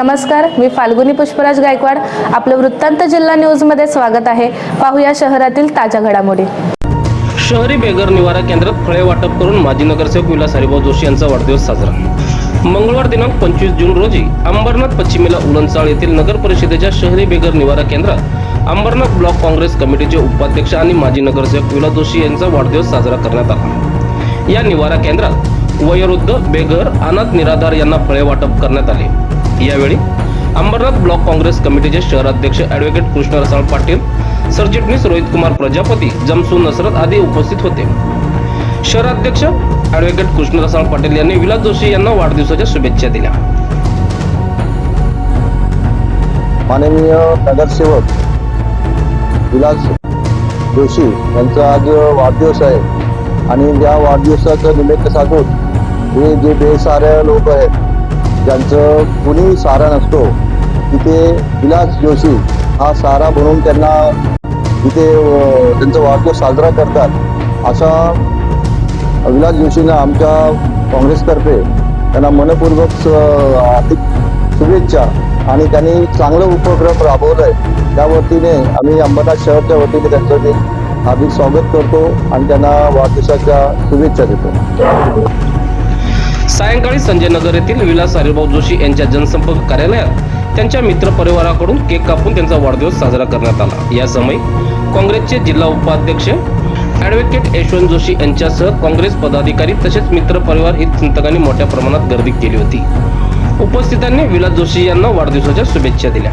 नमस्कार मी फाल्गुनी पुष्पराज गायकवाड. आपलं वृत्तांत जिल्हा न्यूजमध्ये स्वागत आहे. पाहूया शहरातील ताज्या घडामोडी. शहरी बेघर निवारा केंद्रात फळे वाटप करून माजी नगरसेवक विलास हरिभाऊ जोशी यांचा वाढदिवस साजरा. मंगळवार दिनांक पंचवीस जून रोजी अंबरनाथ पश्चिमेला उलनचाळ येथील नगर परिषदेच्या शहरी बेघर निवारा केंद्रात अंबरनाथ ब्लॉक काँग्रेस कमिटीचे उपाध्यक्ष आणि माजी नगरसेवक विलास जोशी यांचा वाढदिवस साजरा करण्यात आला. या निवारा केंद्रात वयोवृद्ध बेघर अनाथ निराधार यांना फळे वाटप करण्यात आले. यावेळी अंबरनाथ ब्लॉक काँग्रेस कमिटीचे शहराध्यक्ष ॲडव्होकेट कृष्ण रसाळ पाटील सरचिटणीस रोहित कुमार प्रजापती जमसू नसरत आदी उपस्थित होते. शहराध्यक्ष ॲडव्होकेट कृष्ण रसाळ पाटील यांनी विलास जोशी यांना वाढदिवसाच्या शुभेच्छा दिल्या. माननीय नगरसेवक विलास जोशी यांचा आज वाढदिवस आहे आणि या वाढदिवसाचं निमित्त साधून हे जे बेसारे लोक आहेत ज्यांचं कुणी सारा नसतो तिथे विलास जोशी हा सारा बनवून त्यांना तिथे त्यांचा वाढदिवस साजरा करतात. असा विलास जोशींना आमच्या काँग्रेसतर्फे त्यांना मनपूर्वक आर्थिक हार्दिक शुभेच्छा आणि त्यांनी चांगलं उपक्रम राबवला आहे त्या वतीने आम्ही अंबरनाथ शहरच्या वतीने त्यांचं ते हार्दिक स्वागत करतो आणि त्यांना वाढदिवसाच्या शुभेच्छा देतो. सायंकाळी संजय नगर येथील विलास हरिभाऊ जोशी यांच्या जनसंपर्क कार्यालयात त्यांच्या मित्रपरिवाराकडून केक कापून त्यांचा वाढदिवस साजरा करण्यात आला. या समयी काँग्रेसचे जिल्हा उपाध्यक्ष ॲडव्होकेट यशवंत जोशी यांच्यासह काँग्रेस पदाधिकारी तसेच मित्रपरिवार हित चिंतकांनी मोठ्या प्रमाणात गर्दी केली होती. उपस्थितांनी विलास जोशी यांना वाढदिवसाच्या शुभेच्छा दिल्या.